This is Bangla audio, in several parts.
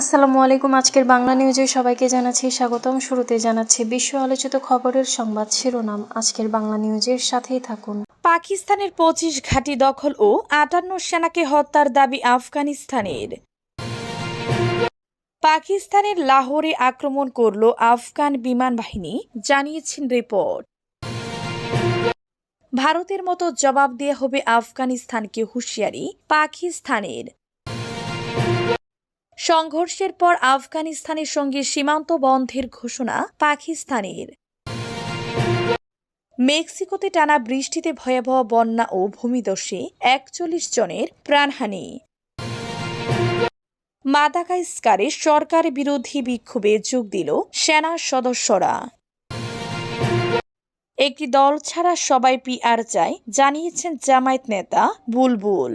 আসসালামু আলাইকুম, আজকের বাংলা নিউজে সবাইকে জানাচ্ছি স্বাগতম। শুরুতে জানাচ্ছি বিশ্ব আলোচিত খবরের সংবাদ শিরোনাম। আজকের বাংলা নিউজের সাথেই থাকুন। পাকিস্তানের পঁচিশ ঘাঁটি দখল ও আটান্ন সেনাকে হত্যার দাবি আফগানিস্তানের। পাকিস্তানের লাহোরে আক্রমণ করল আফগান বিমান বাহিনী, জানিয়েছেন রিপোর্ট। ভারতের মতো জবাব দেয়া হবে আফগানিস্তানকে হুঁশিয়ারি পাকিস্তানের। সংঘর্ষের পর আফগানিস্তানের সঙ্গে সীমান্ত বন্ধের ঘোষণা পাকিস্তানের। মেক্সিকোতে টানা বৃষ্টিতে ভয়াবহ বন্যা ও ভূমিদস্যে একচল্লিশ জনের প্রাণহানি। মাদাগাস্কারে সরকার বিরোধী বিক্ষোভে যোগ দিল সেনা সদস্যরা। একটি দল ছাড়া সবাই পিআর চায়, জানিয়েছেন জামায়াত নেতা বুলবুল।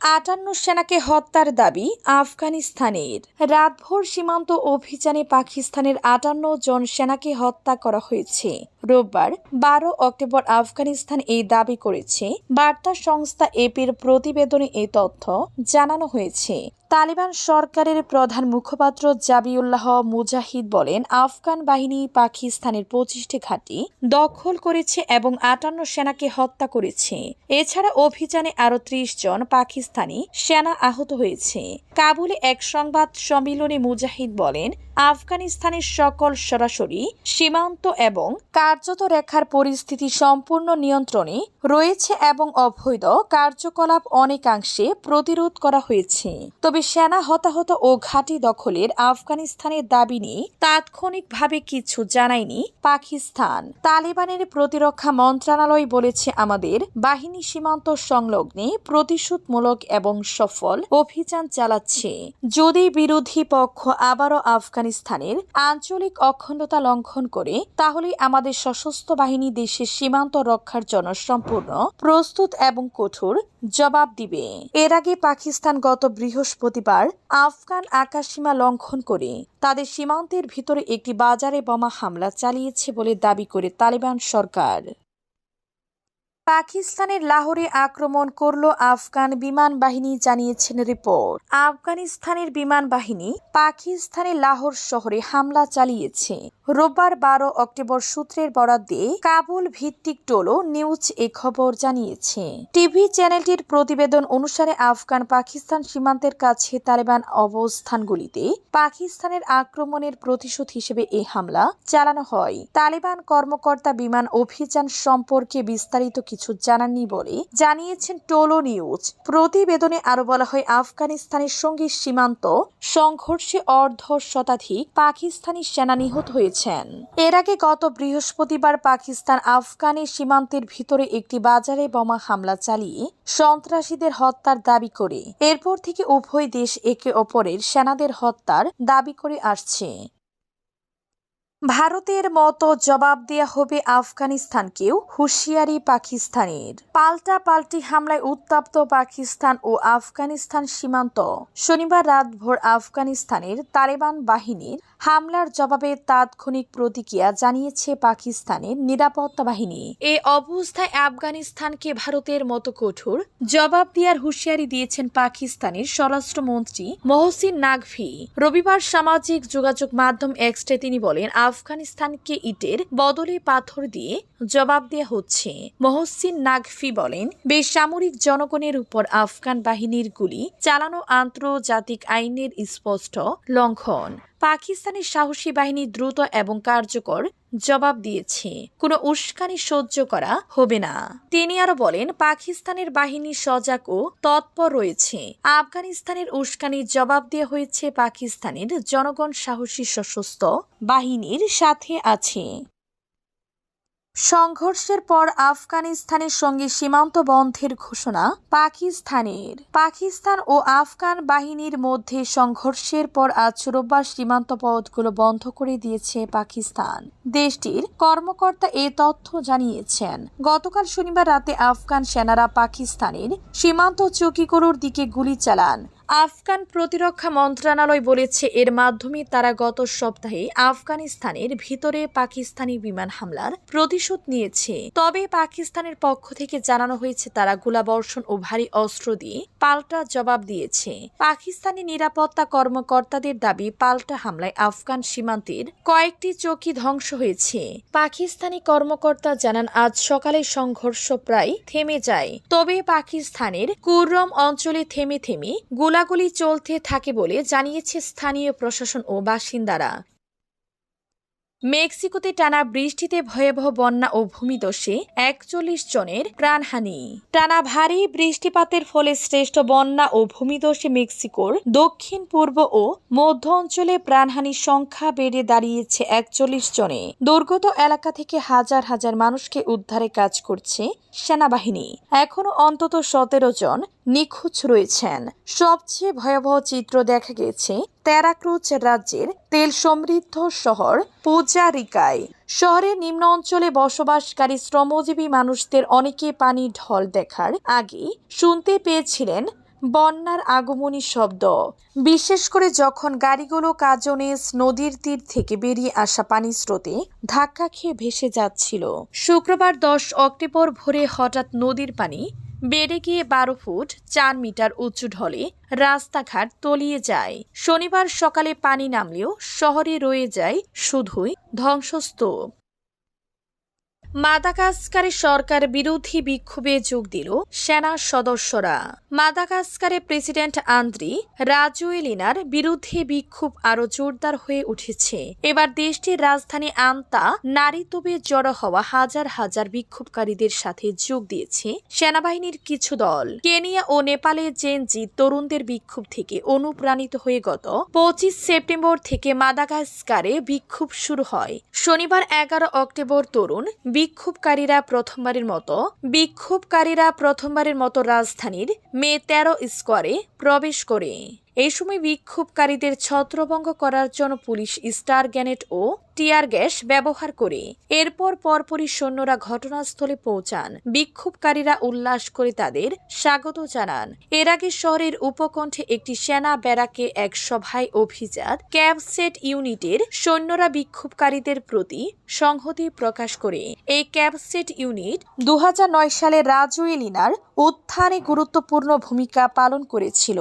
আটান্ন সেনাকে হত্যার দাবি আফগানিস্তানের। রাতভর সীমান্ত অভিযানে পাকিস্তানের আটান্ন জন সেনাকে হত্যা করা হয়েছে। রোববার বারো অক্টোবর আফগানিস্তান এই দাবি করেছে। বার্তা সংস্থা এপির প্রতিবেদনে এই তথ্য জানানো হয়েছে। তালিবান সরকারের প্রধান মুখপাত্র জাবিউল্লাহ মুজাহিদ বলেন, আফগান বাহিনী পাকিস্তানের পঁচিশটি ঘাঁটি দখল করেছে এবং আটান্ন সেনাকে হত্যা করেছে। এছাড়া অভিযানে আরও ত্রিশ জন পাকিস্তানি সেনা আহত হয়েছে। কাবুলে এক সংবাদ সম্মেলনে মুজাহিদ বলেন, আফগানিস্তানের সকল সরাসরি সীমান্ত এবং কার্যত রেখার পরিস্থিতি সম্পূর্ণ নিয়ন্ত্রণে রয়েছে এবং অবৈধ কার্যকলাপ অনেকাংশে প্রতিরোধ করা হয়েছে। তবে সেনা হতাহত ও ঘাঁটি দখলের আফগানিস্তানের দাবি নিয়ে তাৎক্ষণিকভাবে কিছু জানায়নি পাকিস্তান। তালিবানের প্রতিরক্ষা মন্ত্রণালয় বলেছে, আমাদের বাহিনী সীমান্ত সংলগ্নে প্রতিশোধমূলক এবং সফল অভিযান চালাচ্ছে। যদি বিরোধী পক্ষ আবারও আফগানিস্তানের আঞ্চলিক অখণ্ডতা লঙ্ঘন করে, তাহলে আমাদের সশস্ত্র বাহিনী দেশের সীমান্ত রক্ষার জন্য সম্পূর্ণ, প্রস্তুত এবং কঠোর জবাব দিবে। এর আগে পাকিস্তান গত বৃহস্পতিবার আফগান আকাশসীমা লঙ্ঘন করে তাদের সীমান্তের ভিতরে একটি বাজারে বোমা হামলা চালিয়েছে বলে দাবি করে তালিবান সরকার। পাকিস্তানের লাহোরে আক্রমণ করল আফগান বিমান বাহিনী জানিয়েছেন রিপোর্ট। আফগানিস্তানের বিমান বাহিনী পাকিস্তানের লাহোর শহরে হামলা চালিয়েছে। রোববার বারো অক্টোবর সূত্রের বরাদ দিয়ে কাবুল ভিত্তিক টোলো নিউজ এ খবর জানিয়েছে। টিভি চ্যানেলটির প্রতিবেদন অনুসারে আফগান পাকিস্তান সীমান্তের কাছে তালেবান অবস্থানগুলিতে পাকিস্তানের আক্রমণের প্রতিশোধ হিসেবে এ হামলা চালানো হয়। তালেবান কর্মকর্তা বিমান অভিযান সম্পর্কে বিস্তারিত কিছু জানাননি বলে জানিয়েছেন টোলো নিউজ। প্রতিবেদনে আরও বলা হয়, আফগানিস্তানের সঙ্গে সীমান্ত সংঘর্ষে অর্ধ শতাধিক পাকিস্তানি সেনা নিহত হয়েছেন এর আগে গত বৃহস্পতিবার পাকিস্তান আফগানি সীমান্তের ভিতরে একটি বাজারে বোমা হামলা চালিয়ে সন্ত্রাসীদের হত্যার দাবি করে। এরপর থেকে উভয় দেশ একে অপরের সেনাদের হত্যার দাবি করে আসছে। ভারতের মতো জবাব দেয়া হবে আফগানিস্তানকেও হুঁশিয়ারি পাকিস্তানের। পাল্টা পাল্টি হামলায় উত্তপ্ত পাকিস্তান ও আফগানিস্তান সীমান্ত। শনিবার রাতভর আফগানিস্তানের তালেবান বাহিনীর হামলার জবাবে তাৎক্ষণিক প্রতিক্রিয়া জানিয়েছে পাকিস্তানের নিরাপত্তা বাহিনী। এ অবস্থায় আফগানিস্তানকে ভারতের মতো কঠোর জবাব দেওয়ার হুঁশিয়ারি দিয়েছেন পাকিস্তানের স্বরাষ্ট্রমন্ত্রী মহসিন নাকভি রবিবার সামাজিক যোগাযোগ মাধ্যম এক্সটে তিনি বলেন, আফগানিস্তানকে ইটের বদলে পাথর দিয়ে জবাব দেওয়া হচ্ছে। মহসিন নাগফি বলেন, বেসামরিক জনগণের উপর আফগান বাহিনীর গুলি চালানো আন্তর্জাতিক আইনের স্পষ্ট লঙ্ঘন। পাকিস্তানের সাহসী বাহিনী দ্রুত এবং কার্যকর জবাব দিয়েছে। কোনো উস্কানি সহ্য করা হবে না। তিনি আরও বলেন, পাকিস্তানের বাহিনী সজাগ ও তৎপর রয়েছে। আফগানিস্তানের উস্কানির জবাব দেওয়া হয়েছে পাকিস্তানের জনগণ সাহসী সশস্ত্র বাহিনীর সাথে আছে। সংঘর্ষের পর আফগানিস্তানের সঙ্গে সীমান্ত বন্ধের ঘোষণা পাকিস্তানের। পাকিস্তান ও আফগান বাহিনীর মধ্যে সংঘর্ষের পর আজ রোববার সীমান্ত পথগুলো বন্ধ করে দিয়েছে পাকিস্তান। দেশটির কর্মকর্তা এ তথ্য জানিয়েছেন। গতকাল শনিবার রাতে আফগান সেনারা পাকিস্তানের সীমান্ত চৌকিগুলোর দিকে গুলি চালান। আফগান প্রতিরক্ষা মন্ত্রণালয় বলেছে, এর মাধ্যমে তারা গত সপ্তাহে আফগানিস্তানের ভিতরে পাকিস্তানি বিমান হামলার প্রতিশোধ নিয়েছে। তবে পাকিস্তানের পক্ষ থেকে জানানো হয়েছে, তারা গোলাবর্ষণ ও ভারী অস্ত্র দিয়ে পাল্টা জবাব দিয়েছে। পাকিস্তানি নিরাপত্তা কর্মকর্তাদের দাবি, পাল্টা হামলায় আফগান সীমান্তের কয়েকটি চৌকি ধ্বংস হয়েছে। পাকিস্তানি কর্মকর্তা জানান, আজ সকালে সংঘর্ষ প্রায় থেমে যায়। তবে পাকিস্তানের কুররম অঞ্চলে থেমে থেমে গোলাগুলি চলতে থাকে বলে জানিয়েছে স্থানীয় প্রশাসন ও বাসিন্দারা। মেক্সিকোতে টানা বৃষ্টিতে ভয়াবহ বন্যা ও ভূমিদস্যে একচল্লিশ জনের প্রাণহানি। টানা ভারী বৃষ্টিপাতের ফলে শ্রেষ্ঠ বন্যা ও ভূমিদস্যে মেক্সিকোর দক্ষিণ, পূর্ব ও মধ্য অঞ্চলে প্রাণহানির সংখ্যা বেড়ে দাঁড়িয়েছে একচল্লিশ জনে। দুর্গত এলাকা থেকে হাজার হাজার মানুষকে উদ্ধারে কাজ করছে সেনাবাহিনী। এখনও অন্তত সতেরো জন নিখোঁজ রয়েছেন। সবচেয়ে ভয়াবহ চিত্র দেখা গেছে তেরাক্রুজ রাজ্যের তেল সমৃদ্ধ শহর পূজারিকায়। শহরের নিম্ন অঞ্চলে বসবাসকারী শ্রমজীবী মানুষদের অনেকে পানি ঢল দেখার আগে শুনতে পেয়েছিলেন বন্যার আগমনী শব্দ। বিশেষ করে যখন গাড়িগুলো কাজনেস নদীর তীর থেকে বেরিয়ে আসা পানি স্রোতে ধাক্কা খেয়ে ভেসে যাচ্ছিল। শুক্রবার দশ অক্টোবর ভোরে হঠাৎ নদীর পানি বেড়ে গিয়ে বারো ফুট, চার মিটার উঁচু ঢলে রাস্তাঘাট তলিয়ে যায়। শনিবার সকালে পানি নামলেও শহরে রয়ে যায় শুধুই ধ্বংসস্তূপ। মাদাগাস্কারে সরকার বিরোধী বিক্ষোভে যোগ দিল সেনা সদস্যরা। মাদাগাস্কারে প্রেসিডেন্ট আন্দ্রি রাজুয়েলিনার বিরুদ্ধে বিক্ষোভ আরও জোরদার হয়ে উঠেছে। এবার দেশটির রাজধানী আন্তা নারীতবে জড়ো হওয়া হাজার হাজার বিক্ষোভকারীদের সাথে যোগ দিয়েছে সেনাবাহিনীর কিছু দল। কেনিয়া ও নেপালে জেনজি তরুণদের বিক্ষোভ থেকে অনুপ্রাণিত হয়ে গত পঁচিশ সেপ্টেম্বর থেকে মাদাগাস্কারে বিক্ষোভ শুরু হয়। শনিবার এগারো অক্টোবর তরুণ বিক্ষোভকারীরা প্রথমবারের মতো বিক্ষোভকারীরা প্রথমবারের মতো রাজধানীর মে তেরো স্কোয়ারে প্রবেশ করে। এই সময় বিক্ষোভকারীদের ছত্রভঙ্গ করার জন্য পুলিশ স্টার গ্যানেট ও টিয়ার গ্যাস ব্যবহার করে। এরপর পরপরই সৈন্যরা ঘটনাস্থলে পৌঁছান। বিক্ষোভকারীরা উল্লাস করে তাদের স্বাগত জানান। এর আগে শহরের উপকণ্ঠে একটি সেনা ব্যারাকে এক সভায় অভিজাত ক্যাবসেট ইউনিটের সৈন্যরা বিক্ষোভকারীদের প্রতি সংহতি প্রকাশ করে। এই ক্যাবসেট ইউনিট দু হাজার নয় সালে রাজুয়েলিনার উত্থানে গুরুত্বপূর্ণ ভূমিকা পালন করেছিল।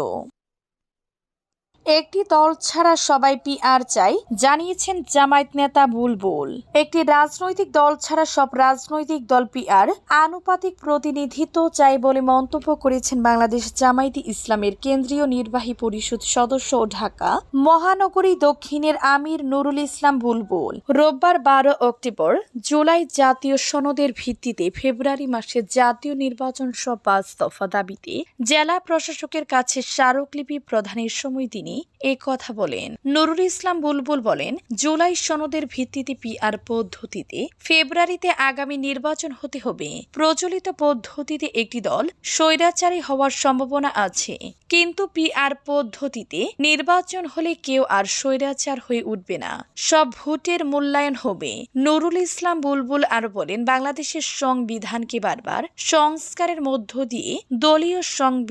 একটি দল ছাড়া সবাই পিআর চাই, জানিয়েছেন জামায়াত নেতা বুলবুল। একটি রাজনৈতিক দল ছাড়া সব রাজনৈতিক দল পিআর আনুপাতিক প্রতিনিধিত্ব চাই বলে মন্তব্য করেছেন বাংলাদেশ জামায়াতে ইসলামের কেন্দ্রীয় নির্বাহী পরিষদ সদস্য ও ঢাকা, মহানগরী দক্ষিণের আমির নুরুল ইসলাম বুলবুল। রোববার বারো অক্টোবর, জুলাই জাতীয় সনদের ভিত্তিতে ফেব্রুয়ারি মাসে জাতীয় নির্বাচন সহ পাঁচ দফা দাবিতে জেলা প্রশাসকের কাছে স্মারকলিপি প্রদানের সময় তিনি এ কথা বলেন। নুরুল ইসলাম বুলবুল বলেন, জুলাই সনদের ভিত্তিতে পিআর পদ্ধতিতে ফেব্রুয়ারিতে আগামী নির্বাচন হতে হবে। প্রচলিত পদ্ধতিতে একটি দল স্বৈরাচারী হওয়ার সম্ভাবনা আছে। কিন্তু পিআর পদ্ধতিতে নির্বাচন হলে কেউ আর স্বৈরাচার হয়ে উঠবে না। সব ভোটের মূল্যায়ন হবে। নুরুল ইসলাম বুলবুল আরও বলেন, বাংলাদেশের সংবিধানকে বারবার সংস্কারের মধ্য দিয়ে দলীয় সংবিধান